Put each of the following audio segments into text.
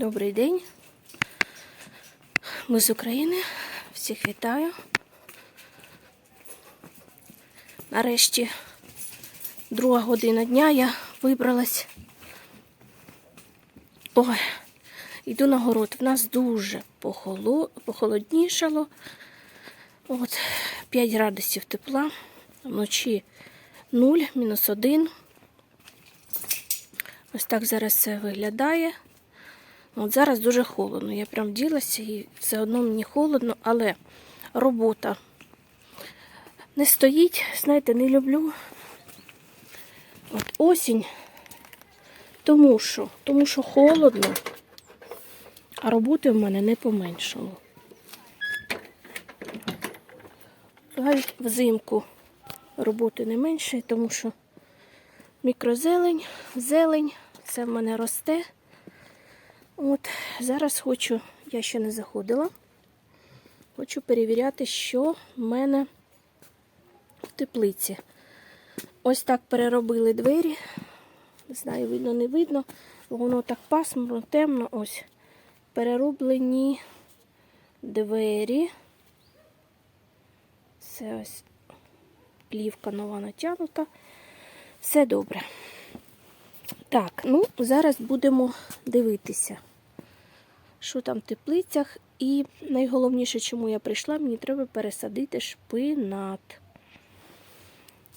Добрий день. Ми з України. Всіх вітаю. Нарешті друга година дня я вибралась. Ой, йду на город. В нас дуже похоло... похолоднішало. От, 5 градусів тепла. Вночі 0, мінус 1. Ось так зараз це виглядає. От зараз дуже холодно. Я прям вділася і все одно мені холодно, але робота не стоїть. Знаєте, не люблю. От осінь, тому що, тому що холодно, а роботи в мене не поменшало. Навіть взимку роботи не менше, тому що мікрозелень, зелень, це в мене росте. От, зараз хочу, я ще не заходила, хочу перевіряти, що в мене в теплиці. Ось так переробили двері. Не знаю, видно, не видно. Воно так пасмурно, темно. Ось. Перероблені двері. Це ось плівка нова натягнута. Все добре. Так, ну, зараз будемо дивитися, що там в теплицях. І найголовніше, чому я прийшла, мені треба пересадити шпинат.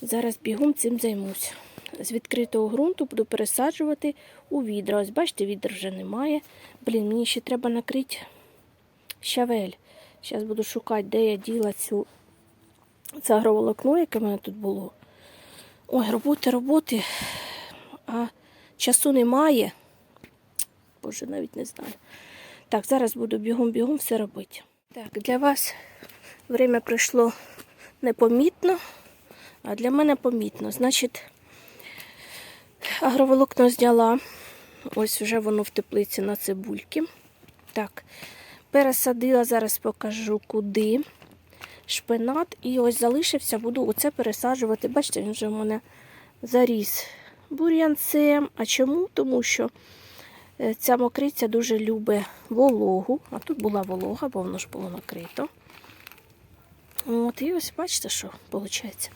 Зараз бігом цим займусь. З відкритого ґрунту буду пересаджувати у відра. Ось бачите, відер вже немає. Блін, мені ще треба накрити щавель. Зараз буду шукати, де я діла цю це агроволокно, яке в мене тут було. Ой, роботи, роботи. А часу немає. Боже, навіть не знаю. Так, зараз буду бігом-бігом все робити. Так, для вас время пройшло непомітно, а для мене помітно. Значить, агроволокно зняла. Ось вже воно в теплиці на цибульки. Так, пересадила, зараз покажу куди. Шпинат. І ось залишився, буду оце пересаджувати. Бачите, він вже в мене заріс бур'янцем. А чому? Тому що ця мокриця дуже любить вологу. А тут була волога, бо воно ж було накрито. От, і ось бачите, що виходить.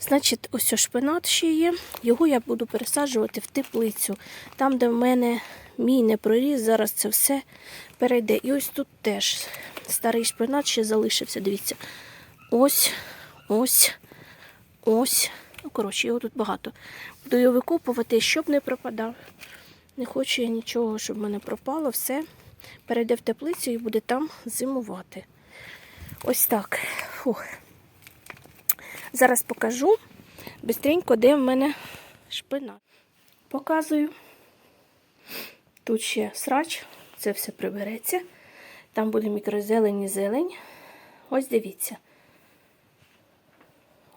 Значить, ось шпинат ще є. Його я буду пересаджувати в теплицю. Там, де в мене мій не проріс, зараз це все перейде. І ось тут теж старий шпинат ще залишився. Дивіться. Ось, ось, ось. Ну, коротше, його тут багато. Буду його викопувати, щоб не пропадав. Не хочу я нічого, щоб в мене пропало. Все перейде в теплицю і буде там зимувати. Ось так. Фух. Зараз покажу бистренько, де в мене шпина. Показую. Тут ще срач, це все прибереться. Там буде мікрозелень і зелень. Ось дивіться.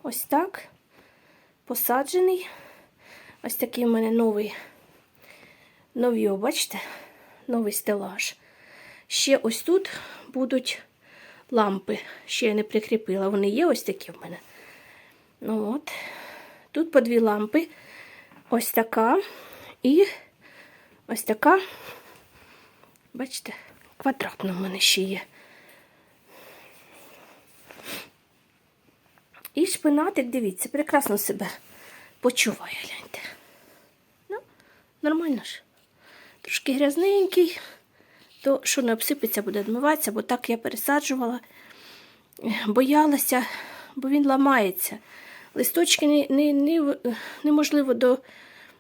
Ось так. Посаджений. Ось такий в мене новий нові, бачите? Новий стелаж. Ще ось тут будуть лампи. Ще я не прикріпила. Вони є ось такі в мене. Ну от. Тут по дві лампи. Ось така. І ось така. Бачите, квадратна в мене ще є. І шпинатик, дивіться, прекрасно себе почуває, гляньте. Ну, нормально ж. Трошки грязненький, то що не обсипеться, буде відмиватися, бо так я пересаджувала, боялася, бо він ламається. Листочки не, не, не, неможливо до,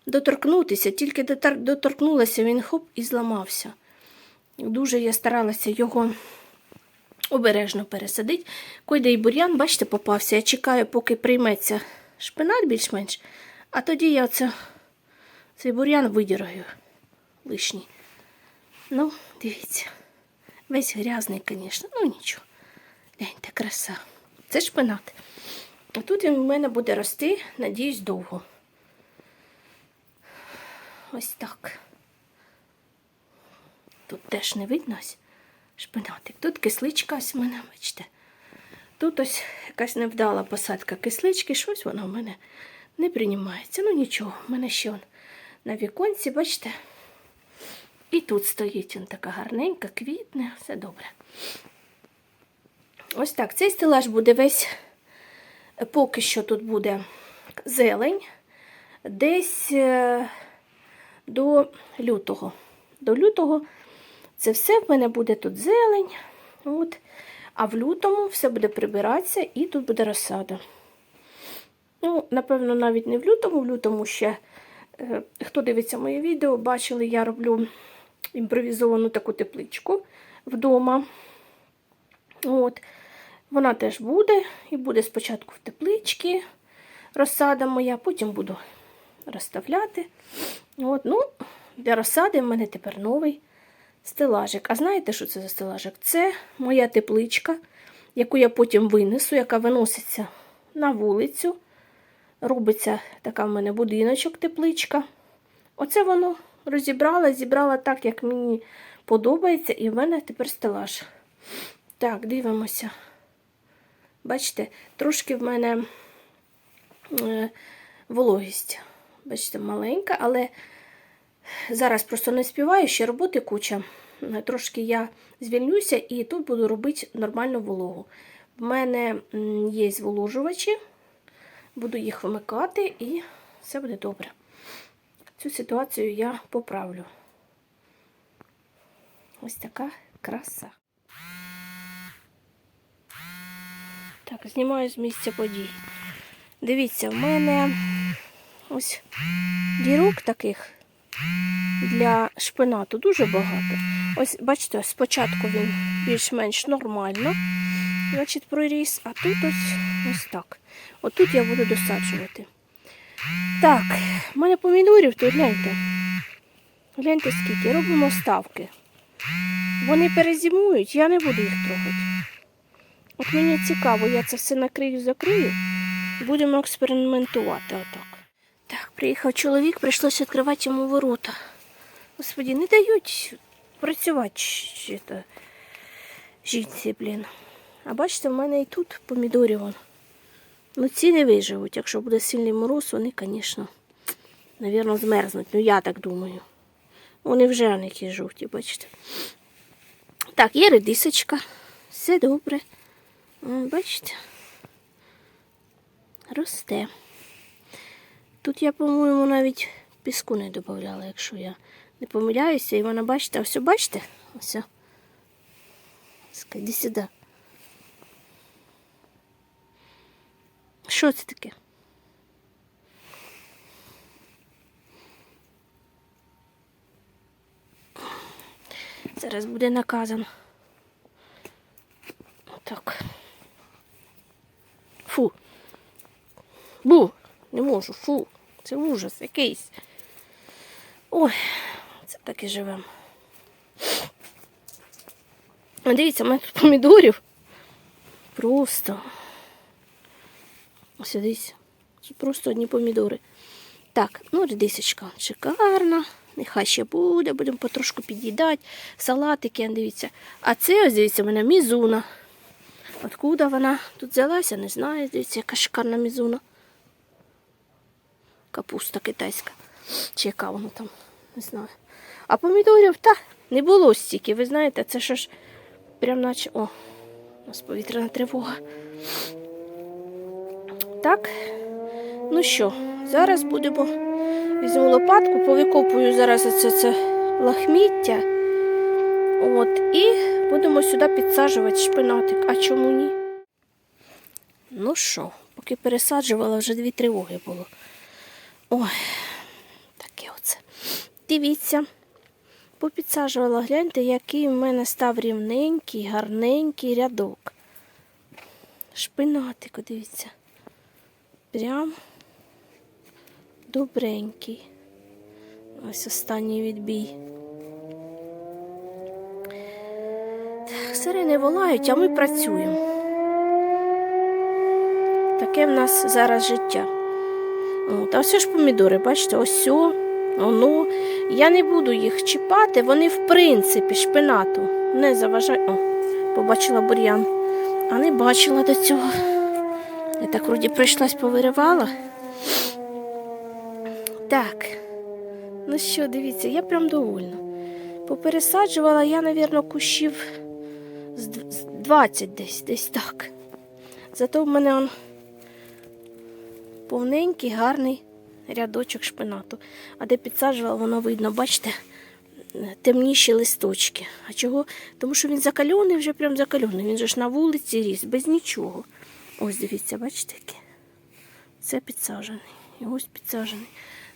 доторкнутися, тільки дотор, доторкнулася, він хоп і зламався. Дуже я старалася його обережно пересадити. Койде і бур'ян, бачите, попався. Я чекаю, поки прийметься шпинат більш-менш, а тоді я оце, цей бур'ян видіраю лишній. Ну, дивіться. Весь грязний, звісно, ну нічого. Гляньте, краса. Це шпинат. А тут він в мене буде рости, надіюсь, довго. Ось так. Тут теж не видно шпинатик. Тут кисличка ось в мене, бачите. Тут ось якась невдала посадка кислички, щось воно в мене не приймається. Ну нічого, в мене ще на віконці, бачите. І тут стоїть він така гарненька, квітне, все добре. Ось так. Цей стелаж буде весь, е, поки що тут буде зелень, десь е, до лютого. До лютого це все в мене буде тут зелень. От. А в лютому все буде прибиратися і тут буде розсада. Ну, напевно, навіть не в лютому, в лютому ще, е, хто дивиться моє відео, бачили, я роблю імпровізовану таку тепличку вдома. От. Вона теж буде, і буде спочатку в тепличці розсада моя, потім буду розставляти. От, ну, для розсади в мене тепер новий стелажик. А знаєте, що це за стелажик? Це моя тепличка, яку я потім винесу, яка виноситься на вулицю. Робиться така в мене будиночок, тепличка. Оце воно розібрала, зібрала так, як мені подобається, і в мене тепер стелаж. Так, дивимося. Бачите, трошки в мене е, вологість. Бачите, маленька, але зараз просто не співаю, ще роботи куча. Трошки я звільнюся і тут буду робити нормальну вологу. В мене є зволожувачі, буду їх вимикати і все буде добре. Цю ситуацію я поправлю. Ось така краса. Так, знімаю з місця подій. Дивіться, в мене ось дірок таких для шпинату дуже багато. Ось, бачите, спочатку він більш-менш нормально, значить, проріс, а тут ось ось так. Отут я буду досаджувати. Так, в мене помідорів, то гляньте. Гляньте скільки, робимо ставки. Вони перезимують, я не буду їх трогати. От мені цікаво, я це все накрию, закрию. Будемо експериментувати отак. Так, приїхав чоловік, прийшлося відкривати йому ворота. Господі, не дають працювати жінці, блін. А бачите, в мене і тут помідорі вон. Ну, ці не виживуть. Якщо буде сильний мороз, вони, звісно, навірно, змерзнуть. Ну, я так думаю. Вони вже які жовті, бачите. Так, є редисочка. Все добре. Бачите? Росте. Тут я, по-моєму, навіть піску не додавала, якщо я не помиляюся. І вона, бачите, ось бачите? Ось. Іди сюди. Що це таке? Зараз буде наказан. Так. Фу. Бу, не можу, фу. Це ужас якийсь. Ой, це так і живемо. Дивіться, у мене тут помідорів. Просто. Ось. Це просто одні помідори. Так, ну редисочка шикарна. Нехай ще буде, будемо потрошку під'їдати. Салатики, дивіться. А це ось дивіться, в мене мізуна. Откуда вона тут взялася, не знаю. Дивіться, яка шикарна мізуна. Капуста китайська. Чи яка вона там, не знаю. А помідорів, та, не було стільки. Ви знаєте, це що ж прям наче. О, у нас повітряна тривога. Так, ну що, зараз будемо. Візьму лопатку, повикопую зараз оце це лахміття. От, і будемо сюди підсаджувати шпинатик. А чому ні? Ну що, поки пересаджувала, вже дві тривоги було. Ой, таке оце. Дивіться, попідсаджувала, гляньте, який в мене став рівненький, гарненький рядок. Шпинатик, дивіться. Прям добренький. Ось останній відбій. Так, Сирени волають, а ми працюємо. Таке в нас зараз життя. От, а ось ж помідори, бачите, ось о. Я не буду їх чіпати, вони в принципі шпинату не заважають. О, побачила бур'ян, а не бачила до цього. Я так вроді прийшлась повиривала. Так. Ну що, дивіться, я прям довольна. Попересаджувала я, мабуть, кущів з з 20 десь, десь так. Зато в мене он повненький, гарний рядочок шпинату. А де підсаджувала, воно видно, бачите, темніші листочки. А чого? Тому що він закальоний, вже прям закальоний. Він же ж на вулиці ріс, без нічого. Ось дивіться, бачите, який? Це підсаджений. І ось підсаджений.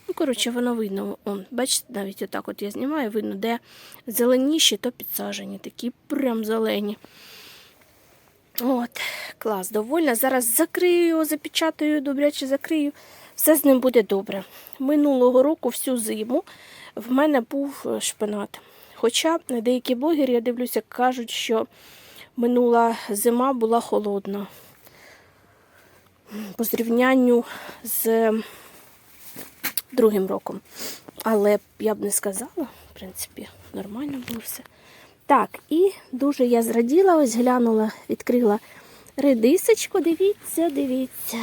Ну, коротше, воно видно. Он, бачите, навіть отак от я знімаю, видно, де зеленіші, то підсаджені. Такі прям зелені. От, клас, довольна. Зараз закрию його, запечатаю, добряче закрию. Все з ним буде добре. Минулого року, всю зиму, в мене був е, шпинат. Хоча деякі блогери, я дивлюся, кажуть, що минула зима була холодна. По зрівнянню з другим роком. Але я б не сказала, в принципі, нормально було все. Так, і дуже я зраділа, ось глянула, відкрила редисочку. Дивіться, дивіться.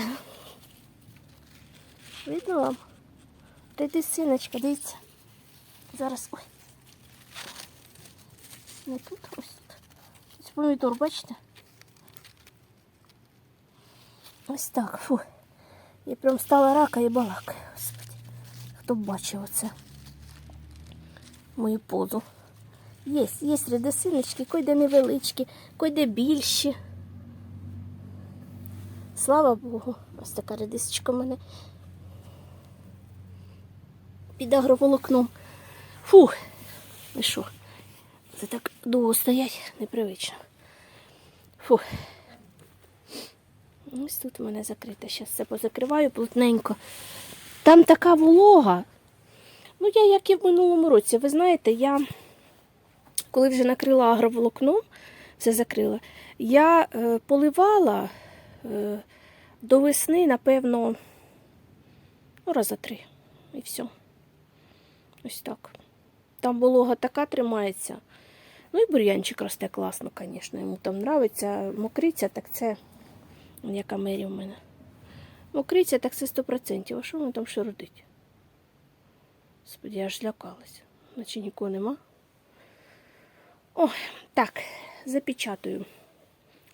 Видно вам? Редисиночка, дивіться. Зараз. Ой. Не тут, ось тут. Помідор, бачите? Ось так. Фу. Я прям стала рака і балакаю. Господи. Хто б бачив оце? Мою позу. Є, є редисиночки, койде невеличкі, койде більші. Слава Богу, ось така редисочка в мене під агроволокном. Фух, і що? Це так довго стоять, непривично. Фух. Ось тут у мене закрите. Зараз все позакриваю плотненько. Там така волога. Ну, я, як і в минулому році, ви знаєте, я коли вже накрила агроволокном, все закрила, я е, поливала е, до весни, напевно, ну, раза три. І все. Ось так. Там волога така тримається. Ну і бур'янчик росте класно, звісно. Йому там подобається. Мокриця, так це яка мері в мене. Мокриця, так це 100%. А що воно там ще родить? Господи, я аж злякалася. Наче нікого нема. О, так, запечатую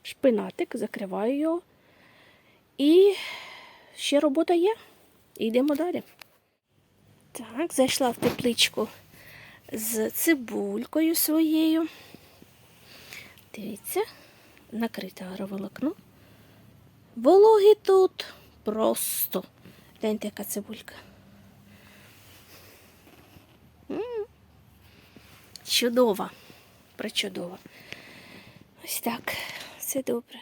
шпинатик, закриваю його. І ще робота є. І йдемо далі. Так, зайшла в тепличку з цибулькою своєю. Дивіться, накрите агроволокно. Вологі тут просто. Гляньте, яка цибулька. Чудова, причудова. Ось так, все добре.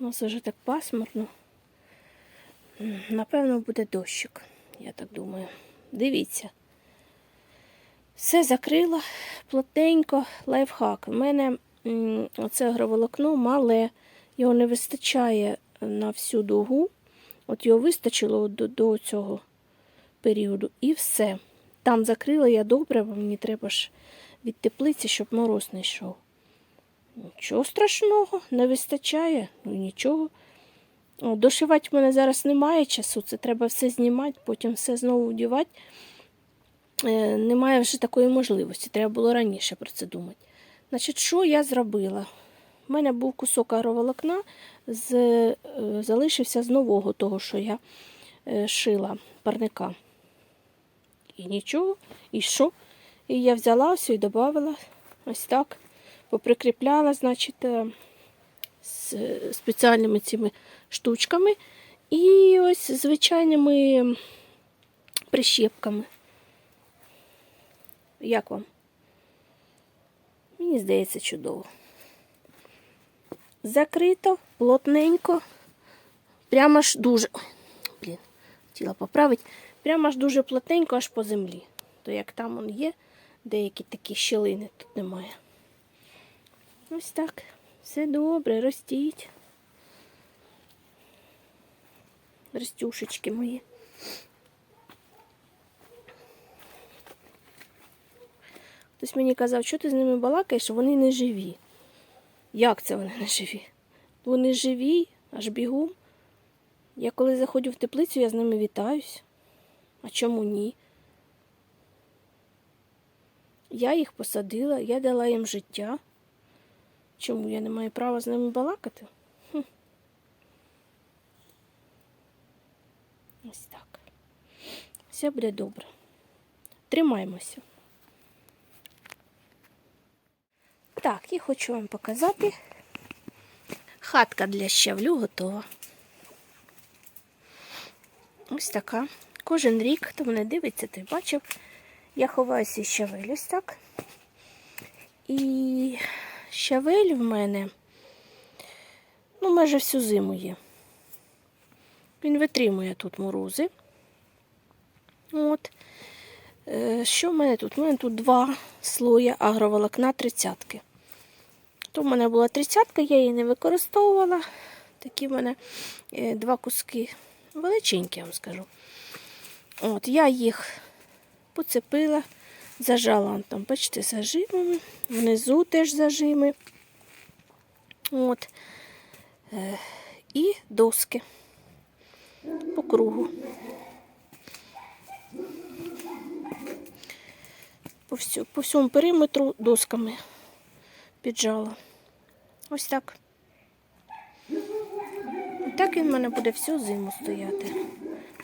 У нас вже так пасмурно. Напевно, буде дощик, я так думаю. Дивіться. Все закрила плотненько, лайфхак. У мене оце агроволокно мале, його не вистачає на всю дугу. От його вистачило до, до цього періоду. І все. Там закрила я добре, бо мені треба ж від теплиці, щоб мороз не йшов. Нічого страшного, не вистачає, ну нічого. Дошивати в мене зараз немає часу, це треба все знімати, потім все знову вдівати. Е, немає вже такої можливості, треба було раніше про це думати. Значить, що я зробила? У мене був кусок агроволокна, з, е, залишився з нового того, що я е, шила парника. І нічого, і що? І я взяла все і додала ось так, поприкріпляла, значить, е, з спеціальними цими штучками і ось звичайними прищепками. Як вам? Мені здається, чудово. Закрито, плотненько. Прямо аж дуже. Блін, хотіла поправити. Прямо аж дуже плотненько, аж по землі. То як там он є, деякі такі щілини тут немає. Ось так. Все добре, ростіть. Ростюшечки мої. Хтось мені казав, що ти з ними балакаєш, вони не живі. Як це вони не живі? Вони живі, аж бігом. Я коли заходжу в теплицю, я з ними вітаюсь. А чому ні? Я їх посадила, я дала їм життя. Чому я не маю права з ними балакати? Хм. Ось так. Все буде добре. Тримаємося. Так, і хочу вам показати. Хатка для щавлю готова. Ось така. Кожен рік, хто мене дивиться, той бачив. Я ховаюся щавель ось так. І щавель в мене ну, майже всю зиму є. Він витримує тут морози. От. Е, Що в мене тут? У мене тут два слоя агроволокна тридцятки. То в мене була тридцятка, я її не використовувала. Такі в мене е, два куски величенькі, я вам скажу. От, я їх поцепила, зажала там, бачите, зажимами, внизу теж зажими. От. Е, і доски по кругу. По всьому периметру досками піджала. Ось так. Так він в мене буде всю зиму стояти.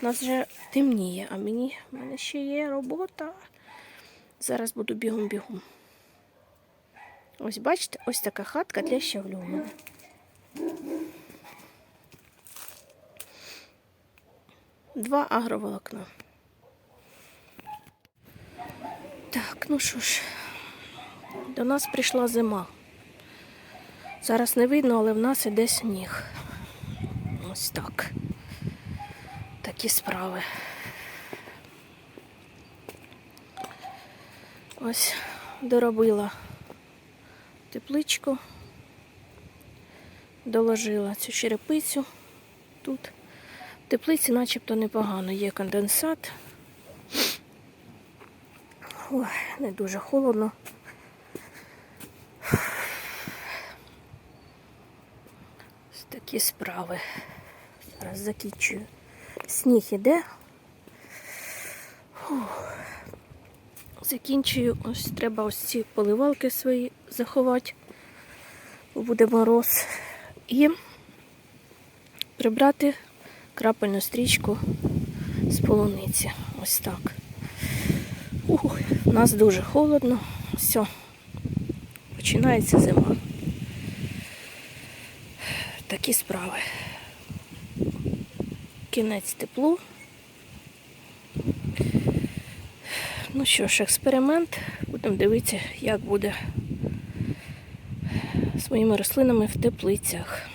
У нас вже темніє, а мені в мене ще є робота. Зараз буду бігом-бігом. Ось бачите, ось така хатка для щавлю у мене. Два агроволокна. Так, ну що ж, до нас прийшла зима. Зараз не видно, але в нас іде сніг. Ось так. Такі справи. Ось доробила тепличку, доложила цю черепицю тут. В теплиці начебто непогано, є конденсат. Ой, не дуже холодно. Такі справи. Зараз закінчую. Сніг іде. Закінчую, ось треба ось ці поливалки свої заховати, бо буде мороз. І прибрати крапельну стрічку з полуниці. Ось так. Ух, у нас дуже холодно. Все, починається зима. Такі справи. Кінець теплу. Ну що ж, експеримент. Будемо дивитися, як буде своїми рослинами в теплицях.